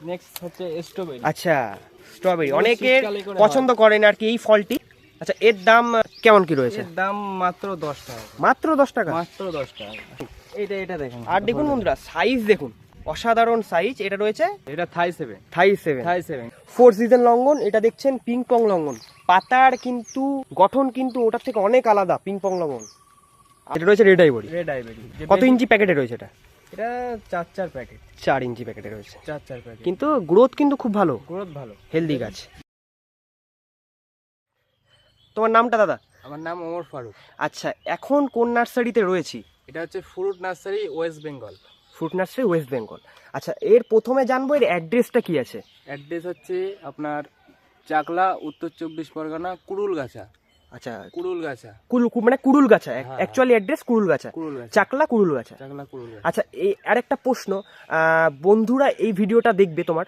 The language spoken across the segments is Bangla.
নেক্সট হচ্ছে স্ট্রবেরি আচ্ছা স্ট্রবেরি অনেকের পছন্দ করেন আর কি এই ফলটি। আচ্ছা এর দাম কেমন কি রয়েছে? এর দাম মাত্র দশ টাকা। মাত্র দশ টাকা? মাত্র দশ টাকা। এটা এটা দেখেন। আর দেখুন বন্ধুরা সাইজ দেখুন। অসাধারণ সাইজ এটা রয়েছে? এটা Thai seven Thai seven Thai seven four season longan এটা দেখছেন পিং পং লঙ্ঘন পাতার কিন্তু গঠন কিন্তু ওটার থেকে অনেক আলাদা পিং পং লঙ্ঘন এটা রয়েছে রেড আইবরি রেড আইবেরি কত ইঞ্চি প্যাকেটে রয়েছে এটা? এটা চার চার প্যাকেট। চার ইঞ্চি প্যাকেটে রয়েছে। চার চার প্যাকেট। কিন্তু গ্রোথ কিন্তু খুব ভালো। গ্রোথ ভালো। হেলদি গাছ। তোমার নামটা দাদা? আমার নাম ওমর ফারুক। আচ্ছা এখন কোন নার্সারিতে রয়েছি? এটা হচ্ছে fruit nursery West Bengal. Fruit nursery West Bengal. আচ্ছা এর প্রথমে জানব এর অ্যাড্রেসটা কি আছে? অ্যাড্রেস হচ্ছে আপনার চাকলা উত্তর চব্বিশ পরগনা কুড়ুল গাছা আচ্ছা মানে কুড়ুল গাছা হ্যাঁ। অ্যাকচুয়ালি অ্যাড্রেস গাছা চাকলা আচ্ছা এই আরেকটা প্রশ্ন আহ, বন্ধুরা এই ভিডিওটা দেখবে তোমার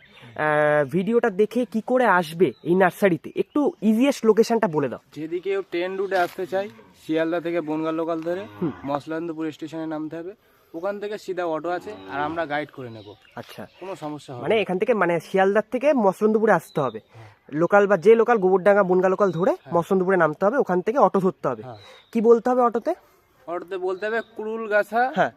ভিডিওটা দেখে কি করে আসবে এই নার্সারিতে? একটু ইজিয়েস্ট লোকেশনটা বলে দাও। যদি কেউ ট্রেন রুটে আসতে চাই শিয়ালদা থেকে বনগাঁ লোকাল ধরে মসলান্দপুর স্টেশনে নামতে হবে। ওখান থেকে সিধা অটো আছে আর আমরা গাইড করে নেব। আচ্ছা। কোনো সমস্যা হবে মানে এখান থেকে মানে শিয়ালদার থেকে মসলন্দপুরে আসতে হবে। লোকাল বা যে লোকাল গোবরডাঙ্গা বনগা লোকাল ধরে মসন্দপুরে নামতে হবে ওখান থেকে অটো ধরতে হবে। হ্যাঁ। কি বলতে হবে অটোতে? অটোতে বলতে হবে কুরুল গাছা হ্যাঁ।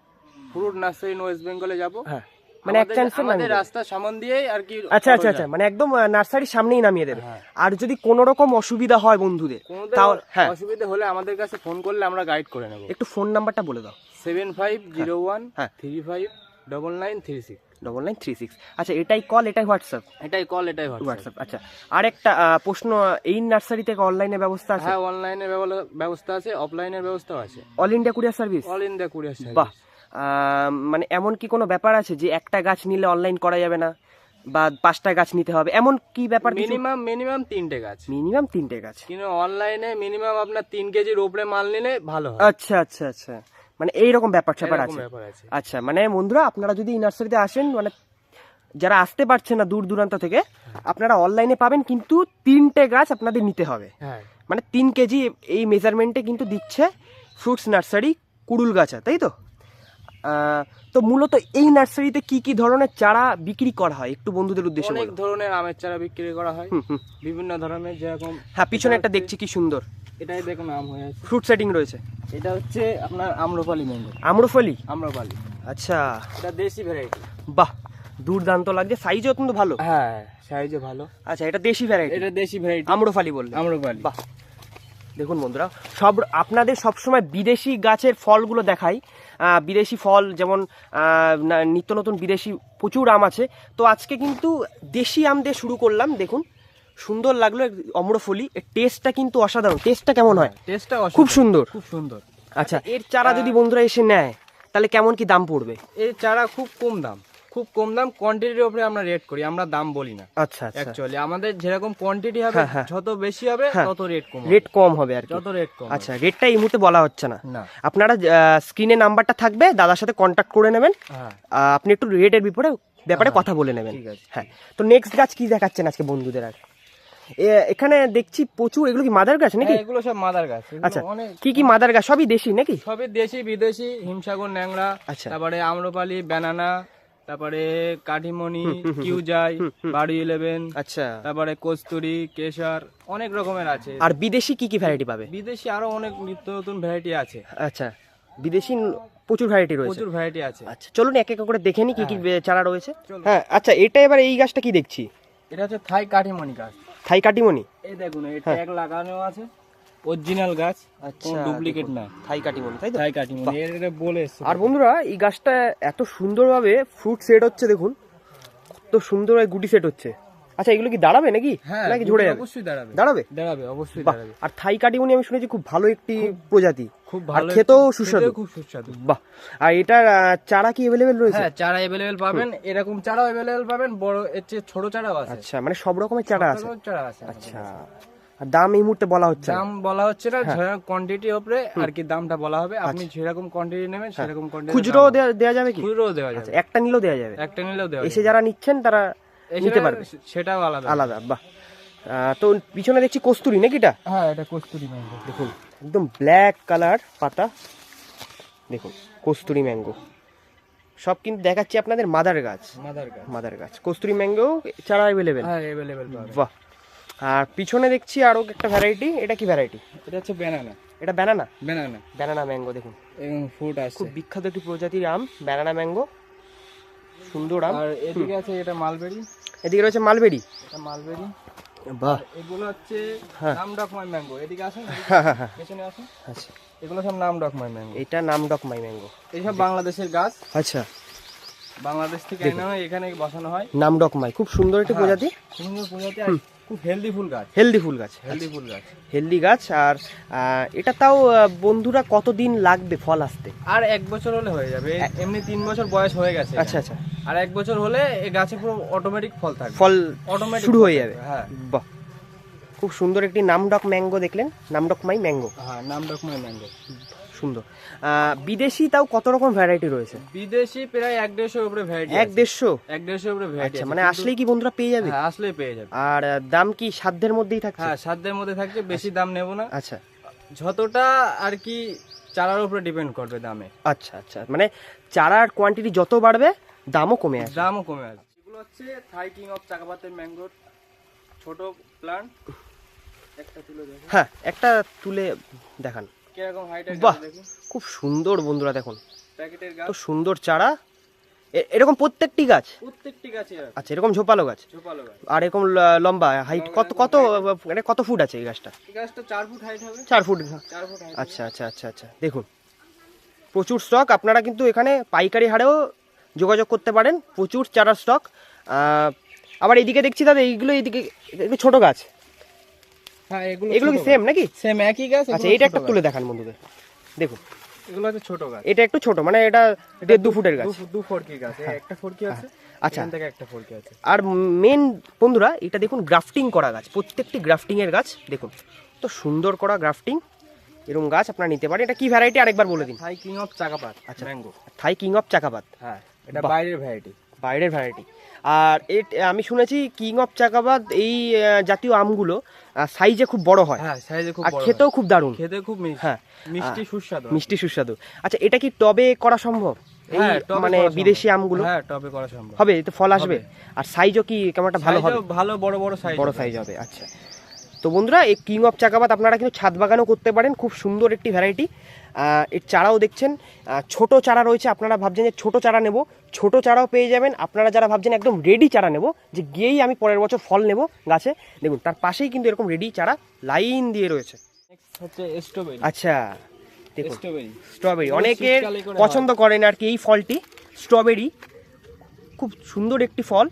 ফ্রুট নার্সারি ওয়েস্ট বেঙ্গলে যাব। হ্যাঁ। মানে এক চান্সে আমাদের রাস্তা সামন দিয়েই আর কি আচ্ছা আচ্ছা আচ্ছা মানে একদম নার্সারির সামনেই নামিয়ে দেবে। হ্যাঁ। আর যদি কোনো রকম অসুবিধা হয় বন্ধুদের তাও হ্যাঁ। অসুবিধা হলে আমাদের কাছে ফোন করলে আমরা গাইড করে নেব। একটু ফোন নাম্বারটা বলে দাও। সেভেন ফাইভ জিরো ওয়ান হ্যাঁ। Three five double nine three six. Double nine three six. আচ্ছা এটাই কল এটাই হোয়াটসঅ্যাপ? এটাই কল এটাই হোয়াটসঅ্যাপ। আচ্ছা। আর একটা প্রশ্ন এই নার্সারি থেকে অনলাইনে ব্যবস্থা আছে? হ্যাঁ অনলাইনের ব্যবস্থা আছে অফলাইনের ব্যবস্থাও আছে। All India courier service? All India courier বাহ আহ, মানে এমন কি কোনো ব্যাপার আছে যে একটা গাছ নিলে অনলাইন করা যাবে না? বা পাঁচটা গাছ নিতে হবে? এমন কি ব্যাপার মিনিমাম মিনিমাম তিনটে গাছ। মিনিমাম তিনটে গাছ। কিন্তু অনলাইনে মিনিমাম আপনার তিন কেজির উপরে মাল নিলে ভালো আচ্ছা আচ্ছা আচ্ছা। মানে এইরকম ব্যাপার স্যাপার আছে। আচ্ছা মানে বন্ধুরা আপনারা যদি নার্সারিতে আসেন মানে যারা আসতে পারছেন না দূর দূরান্ত থেকে আপনারা অনলাইনে পাবেন কিন্তু তিনটে গাছ আপনাদের নিতে হবে। হ্যাঁ। মানে তিন কেজি এই মেজারমেন্টে কিন্তু দিচ্ছে ফ্রুটস নার্সারি কুড়ুল গাছা তাই তো? তো মূলত এই নার্সারিতে কি কি ধরনের চারা বিক্রি করা হয়? একটু বন্ধুদের উদ্দেশ্যে অনেক ধরনের আমের চারা বিক্রি করা হয়। বিভিন্ন ধরনের যেরকম হ্যাঁ পিছনে একটা দেখছি কি সুন্দর। এটাই দেখুন আম হয়ে আছে। ফ্রুট সেটিং রয়েছে। এটা হচ্ছে আপনার আম্রপালি ম্যাঙ্গো। আম্রফলি আম্রপালি। আচ্ছা। এটা দেশি ভ্যারাইটি বাহ দুর্দান্ত লাগছে। সাইজও অত্যন্ত ভালো। হ্যাঁ সাইজও ভালো। আচ্ছা এটা দেশি ভ্যারাইটি এটা দেশি ভ্যারাইটি আম্রফালি বললে। আম্রপালি। বাহ। দেখুন বন্ধুরা সব আপনাদের সবসময় বিদেশি গাছের ফলগুলো দেখাই। বিদেশি ফল যেমন নিত্য নতুন বিদেশি প্রচুর আম আছে। তো আজকে কিন্তু দেশি আম দিয়ে শুরু করলাম দেখুন। সুন্দর লাগল অম্রফলি। এর টেস্টটা কিন্তু অসাধারণ। টেস্টটা কেমন হয়? টেস্টটা খুব সুন্দর। খুব সুন্দর। আচ্ছা এর চারা যদি বন্ধুরা এসে নেয় তাহলে কেমন কি দাম পড়বে? এর চারা খুব কম দাম। খুব কম দাম কোয়ান্টিটির উপরে আমরা রেট করি আমরা দাম বলি না। আচ্ছা আচ্ছা। অ্যাকচুয়ালি আমাদের যেরকম কোয়ান্টিটি হবে হ্যাঁ, হ্যাঁ। যত বেশি হবে হ্যাঁ। তত রেট কম রেট কম হবে আর কি। যত রেট কম আচ্ছা রেটটা এই মুহূর্তে বলা হচ্ছে না। আপনারা স্ক্রিনে নাম্বারটা থাকবে দাদার সাথে কন্ট্যাক্ট করে নেবেন। আপনি একটু রেটের বিপরে ব্যাপারে কথা বলে নেবেন। হ্যাঁ। তো নেক্সট গাছ কি দেখাচ্ছেন আজকে বন্ধুদের আর? এখানে দেখছি প্রচুর এগুলো কি মাদার গাছ নাকি? এগুলো সব মাদার গাছ। আচ্ছা কি কি মাদার গাছ? সবই দেশি নাকি? সবই দেশি বিদেশি হিমসাগর ন্যাংরা আচ্ছা। তারপরে আম্রপালি ব্যানানা তারপরে কাঠিমণি কিউজাই বাড়ি ইলেভেন আচ্ছা। তারপরে কস্তুরি কেশর অনেক রকমের আছে। আর বিদেশি কি কি ভ্যারাইটি পাবে? বিদেশি আরও অনেক নিত্য নতুন ভ্যারাইটি আছে। আচ্ছা বিদেশি প্রচুর ভ্যারাইটি রয়েছে। প্রচুর ভ্যারাইটি আছে। আচ্ছা চলুন এক এক করে দেখে নি কি কি হ্যাঁ। চারা রয়েছে। হ্যাঁ আচ্ছা এটা এবার এই গাছটা কি দেখছি? এটা হচ্ছে থাই কাঠিমণি গাছ। থাই কাটিমনি এই দেখুন এটা এক লাগানো আছে। অরিজিনাল গাছ আচ্ছা, ডুপ্লিকেট না থাই কাটিমনি তাই তো? থাই কাঠিমণি এর বলে আর বন্ধুরা এই গাছটা এত সুন্দরভাবে ফ্রুট সেট হচ্ছে দেখুন কত সুন্দর গুটি সেট হচ্ছে। আচ্ছা এগুলো কি দাঁড়াবে নাকি? হ্যাঁ নাকি ঝরে যাবে? অবশ্যই দাঁড়াবে। দাঁড়াবে? দাঁড়াবে অবশ্যই দাঁড়াবে। আর থাই কাটিমনি আমি শুনেছি খুব ভালো একটি প্রজাতি। খুব ভালো খেতেও সুস্বাদু। খুব সুস্বাদু। বাহ আর এটার চারা কি অ্যাভেলেবেল রয়েছে? হ্যাঁ চারা অ্যাভেলেবেল পাবেন। এরকম চারাও অ্যাভেলেবেল পাবেন বড় এর চেয়ে ছোট চারাও আছে। আচ্ছা মানে সব রকমের চারা আছে। চারা আছে। আচ্ছা। দাম এই মুহূর্তে বলা হচ্ছে দাম বলা হচ্ছে না হ্যাঁ। কোয়ান্টিটি উপরে আর কি দামটা বলা হবে। আপনি যেরকম কোয়ান্টিটি নেবেন সেরকম কোয়ান্টিটি আচ্ছা। খুচরো দেয়া যাবে কি? খুচরো দেওয়া আচ্ছা যাবে। একটা নিলেও দেওয়া যাবে। একটা নিলেও দেওয়া এসে যারা নিচ্ছেন তারা নিতে পারবে। সেটাও আলাদা। আলাদা বাহ। তো পিছনে দেখছি কস্তুরি নাকি এটা? হ্যাঁ এটা কস্তুরি ম্যাঙ্গো দেখুন একদম ব্ল্যাক কালার পাতা। দেখুন কস্তুরি ম্যাঙ্গো সব কিন্তু দেখাচ্ছি আপনাদের মাদার গাছ। মাদার গাছ। মাদার গাছ। কস্তুরি ম্যাঙ্গো চারা অ্যাভেলেবেল হ্যাঁ অ্যাভেলেবেল বাহ। আর পিছনে দেখছি আরও একটা ভ্যারাইটি এটা কি ভ্যারাইটি এটা হচ্ছে ব্যানানা এটা ব্যানানা ব্যানানা ব্যানানা ম্যাঙ্গো দেখুন। এবং ফ্রুট আছে। খুব বিখ্যাত একটি প্রজাতির আম ব্যানানা ম্যাঙ্গো সুন্দর আম। আর এদিকে আছে এটা মালবেরি এদিকে রয়েছে মালবেরি এটা মালবেরি বাহ। এগুলো হচ্ছে হ্যাঁ। নাম ডকমাই ম্যাঙ্গো এদিকে আসুন। এদিকে হ্যাঁ হ্যাঁ। পেছনে আসুন। আচ্ছা। এগুলো সব নাম ডকমাই ম্যাঙ্গো এটা নাম ডকমাই ম্যাঙ্গো এইসব বাংলাদেশের গাছ। আচ্ছা। বাংলাদেশ থেকে এনে এখানে বসানো হয়। নাম ডকমাই খুব সুন্দর একটি। প্রজাতি। সুন্দর প্রজাতি। খুব হেলদি ফুল গাছ। হেলদি ফুল গাছ। হেলদি ফুল গাছ। হেলদি গাছ আর এটা তাও বন্ধুরা কতদিন লাগবে ফল আসতে? আর এক বছর হলে হয়ে যাবে। এমনি তিন বছর বয়স হয়ে গেছে। আচ্ছা আচ্ছা। আর এক বছর হলে এই গাছে পুরো অটোমেটিক ফল থাকবে। ফল অটোমেটিক শুরু হয়ে যাবে। হ্যাঁ। বাহ। খুব সুন্দর একটি নামডক ম্যাঙ্গো দেখলেন। Namdok Mai mango. হ্যাঁ নাম ডকমাই ম্যাঙ্গো। সুন্দর। বিদেশি তাও কত রকম ভ্যারাইটি রয়েছে? বিদেশি প্রায় এক দেড়শোর উপরে ভ্যারাইটি এক দেড়শো? এক দেড়শোর উপরে ভ্যারাইটি আচ্ছা মানে আসলেই কি বন্ধুরা পেয়ে যাবে? হ্যাঁ আসলেই পেয়ে যাবে। আর দাম কি সাধ্যের মধ্যেই থাকছে? হ্যাঁ সাধ্যের মধ্যে থাকছে বেশি দাম নেব না। আচ্ছা। যতটা আর কি চারার উপরে ডিপেন্ড করবে দামে। আচ্ছা আচ্ছা। মানে চারার কোয়ান্টিটি যত বাড়বে দামও কমে আসবে। দামও কমে আসবে। এগুলো হচ্ছে থাই কিং অফ চাকাপাতের ম্যাঙ্গোর ছোট প্লান্ট একটা তুলে হ্যাঁ একটা তুলে দেখান। কীরকম হাইট বাহ। দেখুন। খুব সুন্দর বন্ধুরা দেখুন। প্যাকেটের গাছ তো সুন্দর চারা। এরকম প্রত্যেকটি গাছ? প্রত্যেকটি গাছে আচ্ছা এরকম ঝোপালো গাছ? ঝোপালো গাছ। আর এরকম লম্বা হাইট কত কত মানে কত ফুট আছে এই গাছটা? এই গাছটা চার ফুট হাইট হবে। চার ফুট চার ফুট আচ্ছা আচ্ছা আচ্ছা আচ্ছা। দেখুন প্রচুর স্টক আপনারা কিন্তু এখানে পাইকারি হারেও যোগাযোগ করতে পারেন। প্রচুর চারা স্টক আবার এদিকে দেখছি দাদা এইগুলো এইদিকে এগুলো ছোট গাছ। হ্যাঁ এগুলো এগুলো কি সেম নাকি? সেম একই গাছ আচ্ছা এটা একটা তুলে দেখান বন্ধুদের। দেখুন। এগুলো হচ্ছে ছোট গাছ। এটা একটু ছোট মানে এটা দেড় দু ফুটের গাছ। দু ফরকি গাছ। একটা ফরকি আছে আচ্ছা। থেকে একটা ফরকি আছে। আর মেন বন্ধুরা এটা দেখুন গ্রাফটিং করা গাছ প্রত্যেকটি গ্রাফটিং এর গাছ দেখুন। তো সুন্দর করা গ্রাফটিং এরকম গাছ আপনারা নিতে পারেন। এটা কি ভ্যারাইটি আরেকবার বলে দিন। থাই কিং অফ চাকাপাত আচ্ছা। Mango Thai king of Chakkapat হ্যাঁ এটা বাইরের ভ্যারাইটি বাইরের ভ্যারাইটি আর এট আমি শুনেছি কিং অফ চাকাবাদ এই জাতীয় আমগুলো সাইজে খুব বড় হয়। হ্যাঁ সাইজে খুব আর খেতেও খুব দারুণ। খেতে খুব মিষ্টি। হ্যাঁ। মিষ্টি সুস্বাদু। মিষ্টি সুস্বাদু। আচ্ছা এটা কি টবে করা সম্ভব? হ্যাঁ, মানে বিদেশি আমগুলো? হ্যাঁ টবে করা সম্ভব। হবে এতে ফল আসবে? আর সাইজও কি কেমন একটা ভালো হবে? ভালো বড় বড় সাইজ বড় সাইজ হবে আচ্ছা। তো বন্ধুরা এই কিং অফ চাকাবাদ আপনারা কিন্তু ছাদ বাগানও করতে পারেন। খুব সুন্দর একটি ভ্যারাইটি এর চারাও দেখছেন। ছোট চারা রয়েছে আপনারা ভাবছেন যে ছোট চারা নেব। ছোট চারাও পেয়ে যাবেন। আপনারা যারা ভাবছেন একদম রেডি চারা নেব যে গিয়েই আমি পরের বছর ফল নেব গাছে দেখুন তার পাশেই কিন্তু এরকম রেডি চারা লাইন দিয়ে রয়েছে। আচ্ছা দেখুন স্ট্রবেরি অনেকের পছন্দ করেন আর কি এই ফলটি। স্ট্রবেরি খুব সুন্দর একটি ফল।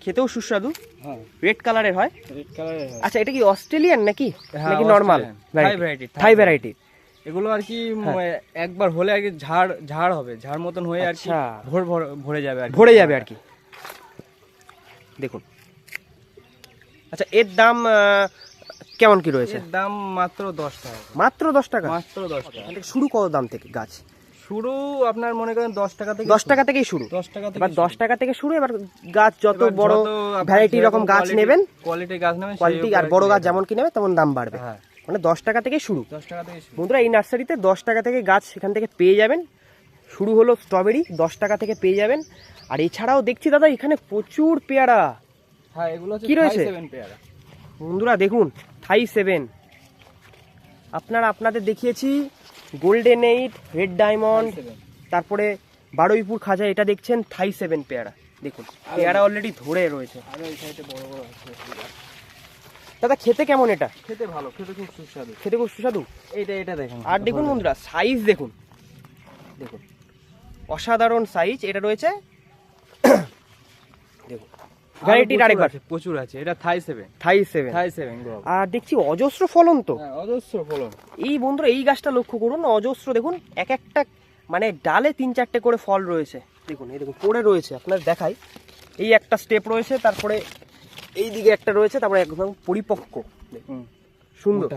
খেতেও সুস্বাদু। হ্যাঁ। রেড কালারের হয়। রেড কালারের হয়। আচ্ছা এটা কি অস্ট্রেলিয়ান নাকি? হ্যাঁ, নাকি normal Australian। Thai Thai variety এগুলো আর কি হ্যাঁ। একবার হলে আর কি ঝাড় ঝাড় হবে। ঝাড় মতন হয়ে আর কি আচ্ছা। ভর ভর- ভরে যাবে আর ভরে যাবে আর কি। দেখুন। আচ্ছা এর দাম কেমন কি রয়েছে? এর দাম মাত্র দশ টাকা। মাত্র দশ টাকা? মাত্র দশ টাকা। শুরু কত দাম থেকে গাছ? শুরু আপনার মনে করেন দশ টাকা থেকে দশ টাকা থেকেই শুরু। দশ টাকা থেকে এবার দশ টাকা থেকে শুরু এবার গাছ যত বড় ভ্যারাইটি রকম গাছ নেবেন কোয়ালিটি গাছ নেবেন কোয়ালিটি আর বড় গাছ যেমন কি নেবে তেমন দাম বাড়বে। হ্যাঁ। মানে দশ টাকা থেকে শুরু। দশ টাকা থেকে বন্ধুরা এই নার্সারিতে দশ টাকা থেকে গাছ এখান থেকে পেয়ে যাবেন। শুরু হলো স্ট্রবেরি দশ টাকা থেকে পেয়ে যাবেন। আর এছাড়াও দেখছি দাদা এখানে প্রচুর পেয়ারা। হ্যাঁ এগুলো কি রয়েছে? বন্ধুরা দেখুন থাই সেভেন আপনারা আপনাদের দেখিয়েছি গোল্ডেন এইট রেড ডায়মন্ড তারপরে বারুইপুর খাজা এটা দেখছেন থাই সেভেন পেয়ারা। দেখুন পেয়ারা অলরেডি ধরে রয়েছে। দাদা খেতে কেমন এটা? খেতে ভালো খেতে খুব সুস্বাদু। খেতে খুব সুস্বাদু? এইটা এটা দেখেন। আর দেখুন বন্ধুরা সাইজ দেখুন। দেখুন। অসাধারণ সাইজ এটা রয়েছে ভ্যারাইটির আরেকবার। প্রচুর আছে। এটা Thai seven Thai seven Thai seven আর দেখছি অজস্র ফলন তো। হ্যাঁ অজস্র ফলন। এই বন্ধুরা এই গাছটা লক্ষ্য করুন অজস্র দেখুন এক একটা মানে ডালে তিন চারটে করে ফল রয়েছে। দেখুন এই দেখুন পড়ে রয়েছে আপনার দেখাই। এই একটা স্টেপ রয়েছে তারপরে এই দিকে একটা রয়েছে তারপরে একদম পরিপক্ক। সুন্দর।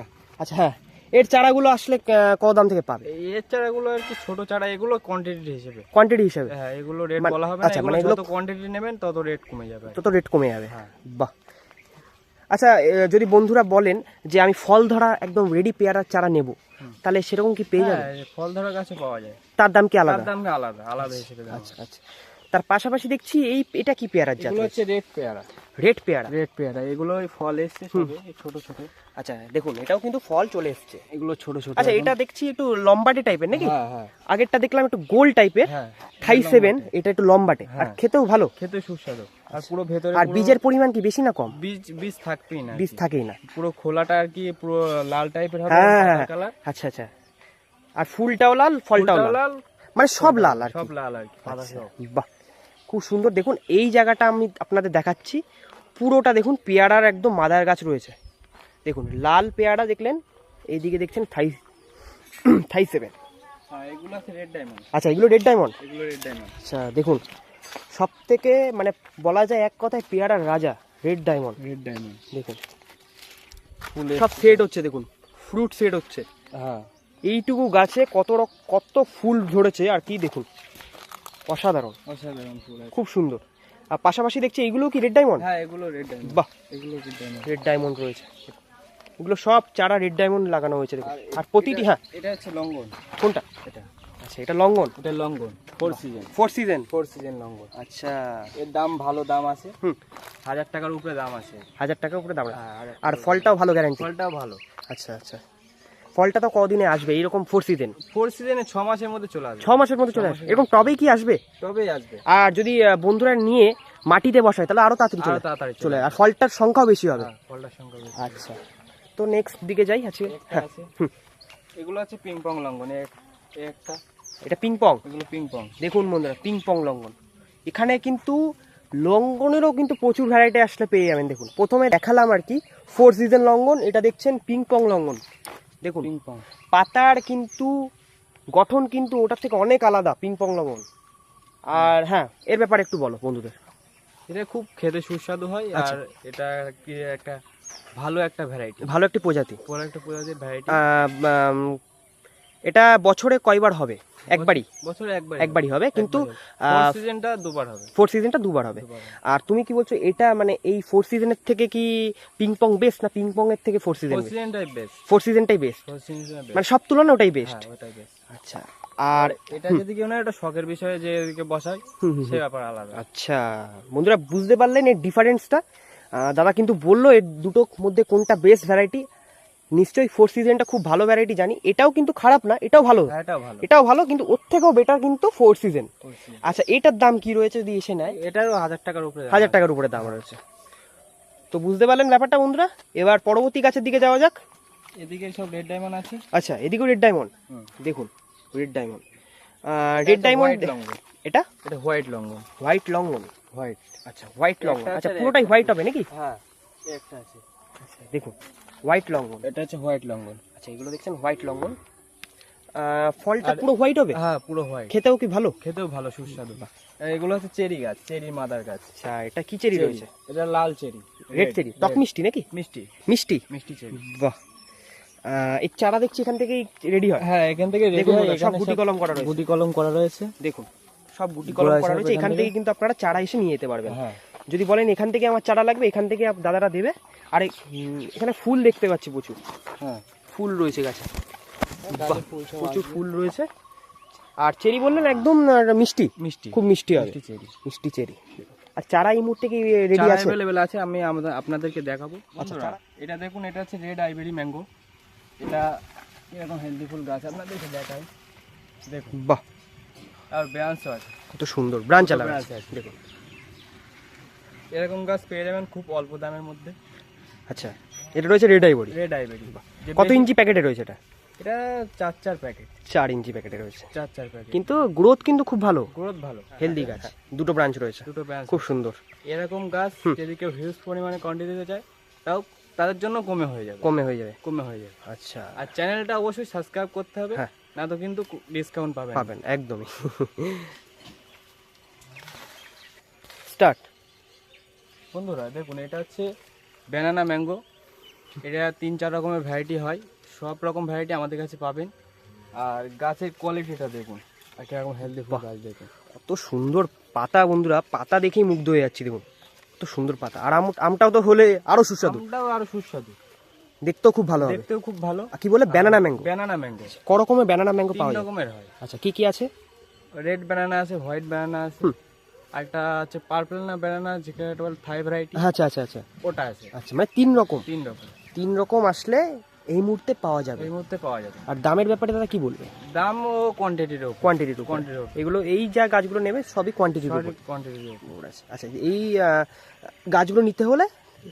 আচ্ছা হ্যাঁ। এর চারাগুলো আসলে কত দাম থেকে পাবে? এর চারাগুলো আর কি ছোট চারা এগুলো কোয়ান্টিটি হিসেবে। কোয়ান্টিটি হিসেবে? হ্যাঁ এগুলো রেট মানে- বলা হবে আচ্ছা, মানে এগুলো- কোয়ান্টিটি নেবেন তত রেট কমে যাবে তত রেট কমে যাবে। হ্যাঁ। বাহ। আচ্ছা যদি বন্ধুরা বলেন যে আমি ফল ধরা একদম রেডি পেয়ারার চারা নেব তাহলে সেরকম কি পেয়ে যাবে হ্যাঁ ফল ধরা গাছে পাওয়া যায়। তার দাম কি তার আলাদা? দাম আলাদা? আলাদা হিসেবে আচ্ছা আচ্ছা। তার পাশাপাশি দেখছি এই এটা কি পেয়ারার জাত এগুলো হচ্ছে রেড পেয়ারা। রেড পেয়ারা। রেড পেয়ারা এগুলো ফল এসছে ছোট ছোট। আচ্ছা দেখুন এটাও কিন্তু ফল চলে এসছে। এগুলো ছোট ছোট আচ্ছা এটা দেখছি একটু লম্বাটে টাইপের নাকি? হ্যাঁ হ্যাঁ। আগেরটা দেখলাম একটু গোল টাইপের হ্যাঁ থাই সেভেন এটা একটু লম্বাটে। আর হ্যাঁ। খেতেও ভালো। খেতে সুস্বাদু। আর পুরো ভেতরে আর বীজের পরিমাণ কি বেশি না কম? বীজ বীজ থাকবেই না বীজ থাকেই না। পুরো খোলাটা আর কি পুরো লাল টাইপের হবে হ্যাঁ হ্যাঁ। কালার আচ্ছা আচ্ছা। আর ফুলটাও লাল ফলটাও লাল? মানে সব লাল আর সব লাল আর কি আচ্ছা, বাহ। খুব সুন্দর। দেখুন এই জায়গাটা আমি আপনাদের দেখাচ্ছি। পুরোটা দেখুন পেয়ারার একদম মাদার গাছ রয়েছে। দেখুন লাল পেয়ারা দেখলেন এইদিকে দেখছেন থাই থাই সেভেন। হ্যাঁ এগুলো আছে রেড ডায়মন্ড আচ্ছা এগুলো রেড ডায়মন্ড আচ্ছা দেখুন সব থেকে মানে বলা যায় এক কথায় পেয়ারার রাজা রেড ডায়মন্ড রেড ডায়মন্ড দেখুন। সব সেট হচ্ছে দেখুন ফ্রুট সেট হচ্ছে। হ্যাঁ। এইটুকু গাছে কত কত ফুল ধরেছে আর কি দেখুন। অসাধারণ। অসাধারণ ফুল আছে। খুব সুন্দর। আর পাশাপাশি দেখছি এইগুলো কি রেড ডায়মন্ড হ্যাঁ এগুলো রেড ডায়মন্ড বাহ। এগুলো রেড ডায়মন্ড রেড ডায়মন্ড রয়েছে। এগুলো সব চারা রেড ডায়মন্ড লাগানো হয়েছে দেখুন। আর প্রতিটি হ্যাঁ। এটা হচ্ছে লঙ্গন। কোনটা? এটা। আচ্ছা এটা লঙ্গন? এটা longan. Four season four season four season longan. আচ্ছা। এর দাম ভালো দাম আছে। হুম। হাজার টাকার উপরে দাম আছে। হাজার টাকার উপরে দাম। হ্যাঁ, হাজার আর ফলটাও ভালো গ্যারান্টি ফলটাও ভালো। আচ্ছা আচ্ছা। ফলটা তো কদিনে আসবে এরকম ফোর সিজন ফোর সিজনে ছ মাসের মধ্যে চলে আসবে। ছ মাসের মধ্যে চলে আসবে। এরকম টবেই কি আসবে? তবেই আসবে। আর যদি বন্ধুরা নিয়ে মাটিতে বসায় তাহলে আরও তাড়াতাড়ি চলে তাড়াতাড়ি চলে আর ফলটার সংখ্যাও বেশি হবে। হ্যাঁ, ফলটার সংখ্যা বেশি। আচ্ছা। তো নেক্সট দিকে যাই হ্যাঁ আছে। এগুলো আছে পিং পং লঙ্ঘন একটা। এটা পিং পং এগুলো পিং পং দেখুন বন্ধুরা পিং পং লঙ্ঘন এখানে কিন্তু লঙ্ঘনেরও কিন্তু প্রচুর ভ্যারাইটি আসলে পেয়ে যাবেন দেখুন। প্রথমে দেখালাম আর কি ফোর সিজন লঙ্ঘন এটা দেখছেন পিং পং লঙ্ঘন দেখুন পাতার কিন্তু গঠন কিন্তু ওটার থেকে অনেক আলাদা পিংপং লবণ। আর হ্যাঁ এর ব্যাপারে একটু বলো বন্ধুদের। এটা খুব খেতে সুস্বাদু হয় আচ্ছা। আর এটা কি একটা ভালো একটা ভ্যারাইটি ভালো একটা প্রজাতি। ভালো একটা প্রজাতির ভ্যারাইটি এটা বছরে কয়বার হবে? একবারই? বছরে একবার একবারই হবে কিন্তু সিজনটা দুবার হবে। ফোর সিজনটা দুবার হবে। আর তুমি কি বলছো এটা মানে এই ফোর সিজনের থেকে কি পিং পং বেস্ট না পিং পং এর থেকে ফোর সিজন ফোর সিজনটাই বেস্ট ফোর সিজনটাই বেস্ট মানে সব তুলনা ওটাই বেস্ট হ্যাঁ আচ্ছা আর এটা যদি কেউ না এটা শখের বিষয়ে যে এদিকে বসায় সে ব্যাপার আলাদা। আচ্ছা বন্ধুরা বুঝতে পারলেন এর ডিফারেন্সটা দাদা কিন্তু বলল এর দুটোর মধ্যে কোনটা বেস্ট ভ্যারাইটি নিশ্চয়ই ফোর সিজনটা খুব ভালো ভ্যারাইটি জানি। এটাও কিন্তু খারাপ না এটাও ভালো। হ্যাঁ এটাও ভালো। কিন্তু ওর থেকেও বেটার কিন্তু ফোর সিজন আচ্ছা এটার দাম কি রয়েছে যদি এসে নেয়? এটারও হাজার টাকার উপরে হাজার টাকার উপরে দাম রয়েছে। তো বুঝতে পারলেন ব্যাপারটা বন্ধুরা? এবার পরবর্তী গাছের দিকে যাওয়া যাক। এদিকে সব রেড ডায়মন্ড আছে। আচ্ছা এদিকেও রেড ডায়মন্ড দেখুন রেড ডায়মন্ড রেড ডায়মন্ড এটা? এটা white longan white longan white আচ্ছা হোয়াইট লঙ্গন আচ্ছা পুরোটাই হোয়াইট হবে নাকি? হ্যাঁ একটা আছে। দেখুন হোয়াইট লঙ্গন এটা হচ্ছে হোয়াইট লঙ্গন আচ্ছা এগুলো দেখছেন? হোয়াইট লঙ্গন ফলটা পুরো হোয়াইট হবে? হ্যাঁ পুরো হোয়াইট খেতেও কি ভালো? খেতেও ভালো সুস্বাদু। এগুলো হচ্ছে চেরি গাছ চেরি মাদার গাছ। আচ্ছা এটা কি চেরি রয়েছে? এটা লাল চেরি। Red cherry? টক মিষ্টি নাকি? মিষ্টি। মিষ্টি? মিষ্টি চেরি। বাহ। এই চারা দেখছি এখান থেকেই রেডি হয়। হ্যাঁ এখান থেকে দেখুন হয়, সব গুটি কলম করা রয়েছে। গুটি কলম করা রয়েছে। দেখুন সব গুটি কলম করা রয়েছে। এখান থেকে- কিন্তু আপনারা চারা এসে নিয়ে যেতে পারবেন। হ্যাঁ। যদি বলেন এখান থেকে আমার চারা লাগবে এখান থেকে দাদারা দেবে। আর এখানে ফুল দেখতে পাচ্ছি প্রচুর। হ্যাঁ। ফুল রয়েছে গাছে। সব প্রচুর ফুল রয়েছে। আর চেরি বললেন একদম মিষ্টি। মিষ্টি। খুব মিষ্টি হবে। মিষ্টি চেরি। মিষ্টি চেরি। আর চারা এই মুহূর্তে কি রেডি আছে? অ্যাভেলেবেল আছে আমি আমাদের আপনাদেরকে দেখাবো। আচ্ছা, এটা দেখুন এটা হচ্ছে রেড আইবেরি ম্যাঙ্গো এটা এরকম হেলদি ফুল গাছ আপনাদেরকে দেখাই। দেখুন। বাহ। আর ব্রাঞ্চও আছে। কত সুন্দর। ব্রাঞ্চ আলাদা আছে। দেখুন। এরকম গাছ পেয়ে যাবেন খুব অল্প দামের মধ্যে। আচ্ছা এটা রয়েছে রেড আইবরি রেড আইবেরি কত ইঞ্চি প্যাকেটে রয়েছে এটা? এটা চার চার প্যাকেট। চার ইঞ্চি প্যাকেটে রয়েছে। চার চার প্যাকেট। কিন্তু গ্রোথ কিন্তু খুব ভালো। গ্রোথ ভালো। হেলদি গাছ। দুটো ব্রাঞ্চ রয়েছে। দুটো ব্রাঞ্চ খুব সুন্দর। এরকম গাছ যদি কেউ হিউজ পরিমাণে কোয়ান্টিটিতে চায় তাও তাদের জন্য কমে হয়ে যাবে। কমে হয়ে যাবে। কমে হয়ে যাবে। আচ্ছা। আর চ্যানেলটা অবশ্যই সাবস্ক্রাইব করতে হবে হ্যাঁ। না তো কিন্তু ডিসকাউন্ট পাবেন। পাবেন একদমই। স্টার্ট বন্ধুরা দেখুন এটা হচ্ছে ব্যানানা ম্যাঙ্গো এটা তিন চার রকমের ভ্যারাইটি হয়। সব রকম ভ্যারাইটি আমাদের কাছে পাবেন। আর গাছের কোয়ালিটিটা দেখুন। আর কীরকম হেলদি ফুল গাছ দেখুন। কত সুন্দর পাতা বন্ধুরা পাতা দেখেই মুগ্ধ হয়ে যাচ্ছি দেখুন। কত সুন্দর পাতা। আর আম আমটাও তো হলে আরও সুস্বাদু। আমটাও আরও সুস্বাদু। দেখতেও খুব ভালো দেখতেও খুব ভালো। আর কি বলে? ব্যানানা ম্যাঙ্গো ব্যানানা ম্যাঙ্গো ক রকমের ব্যানানা ম্যাঙ্গো পাওয়া যায়? রকমের হয়। আচ্ছা কি কি আছে? রেড ব্যানানা আছে হোয়াইট ব্যানানা আছে। একটা আছে পার্পল না ব্যানানা যেটা বলে থাই ভ্যারাইটি আচ্ছা আচ্ছা আচ্ছা। ওটা আছে। আচ্ছা মানে তিন রকম? তিন রকম। তিন রকম আসলে এই মুহূর্তে পাওয়া যাবে। এই মুহূর্তে পাওয়া যাবে। আর দামের ব্যাপারে দাদা কি বলবে? দাম ও কোয়ান্টিটির উপর। কোয়ান্টিটির উপর। এগুলো এই যা গাছগুলো নেবে সবই কোয়ান্টিটির উপর। কোয়ান্টিটির উপর। আছে আচ্ছা এই গাছগুলো নিতে হলে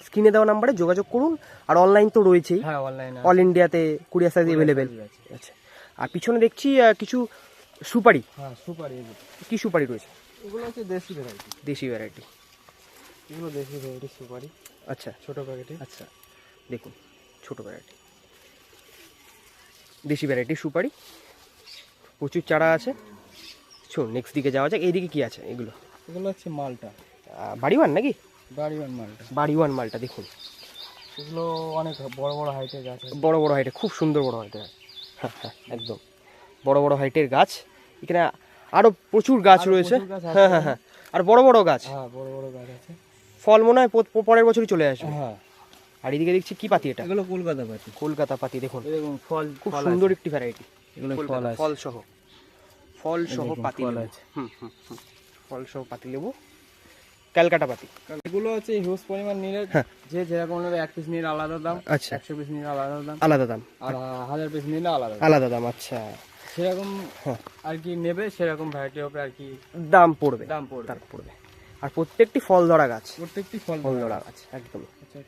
স্ক্রিনে দেওয়া নাম্বারে যোগাযোগ করুন। আর অনলাইন তো রয়েছেই। হ্যাঁ অনলাইনে অল ইন্ডিয়াতে কুরিয়ার সাইজ অ্যাভেলেবেল আচ্ছা। আর পিছনে দেখছি কিছু সুপারি। হ্যাঁ সুপার। কি সুপারি রয়েছে? এগুলো হচ্ছে দেশি ভ্যারাইটি দেশি ভ্যারাইটি এগুলো দেশি ভ্যারাইটি সুপারি। আচ্ছা। ছোট প্যাকেটে আচ্ছা। দেখুন ছোট ভ্যারাইটি দেশি ভ্যারাইটি সুপারি। প্রচুর চারা আছে। চল নেক্সট দিকে যাওয়া যাক। এইদিকে কি আছে এগুলো? এগুলো হচ্ছে মালটা। বাড়িওয়ান নাকি? বাড়িওয়ান মালটা। বাড়িওয়ান মালটা দেখুন। এগুলো অনেক বড় বড় হাইটের গাছ বড় বড় হাইটের খুব সুন্দর বড় হাইটের হ্যাঁ হ্যাঁ একদম। বড় বড় হাইটের গাছ। এখানে আরও প্রচুর গাছ রয়েছে। হ্যাঁ হ্যাঁ হ্যাঁ। আর বড় বড় গাছ। হ্যাঁ বড় বড় গাছ আছে। ফল মনে হয় পরের বছরই চলে আসবে। হ্যাঁ। আর এদিকে দেখছি কি পাতি এটা? এগুলো কলকাতা পাতি। কলকাতা পাতি দেখুন। এরকম ফল খুব সুন্দর। একটি ভ্যারাইটি এগুলো ফল আছে। ফল সহ ফল সহ পাতি লেবু হুম হুম। ফল সহ পাতি লেবু ক্যালকাটা পাতি। এগুলো হচ্ছে হিউজ পরিমাণ নিলে। যে যেরকম নেবে এক পিস নিলে আলাদা দাম আচ্ছা। একশো পিস নিলে আলাদা দাম। আলাদা দাম। আর হাজার পিস নিলে আলাদা আলাদা দাম আচ্ছা। সেরকম হ্যাঁ। আর কি নেবে সেরকম ভ্যারাইটি হবে আর কি দাম পড়বে দাম পড়বে। তার পড়বে। আর প্রত্যেকটি ফল ধরা গাছ। প্রত্যেকটি ফল ফল ধরা গাছ একদম। আচ্ছা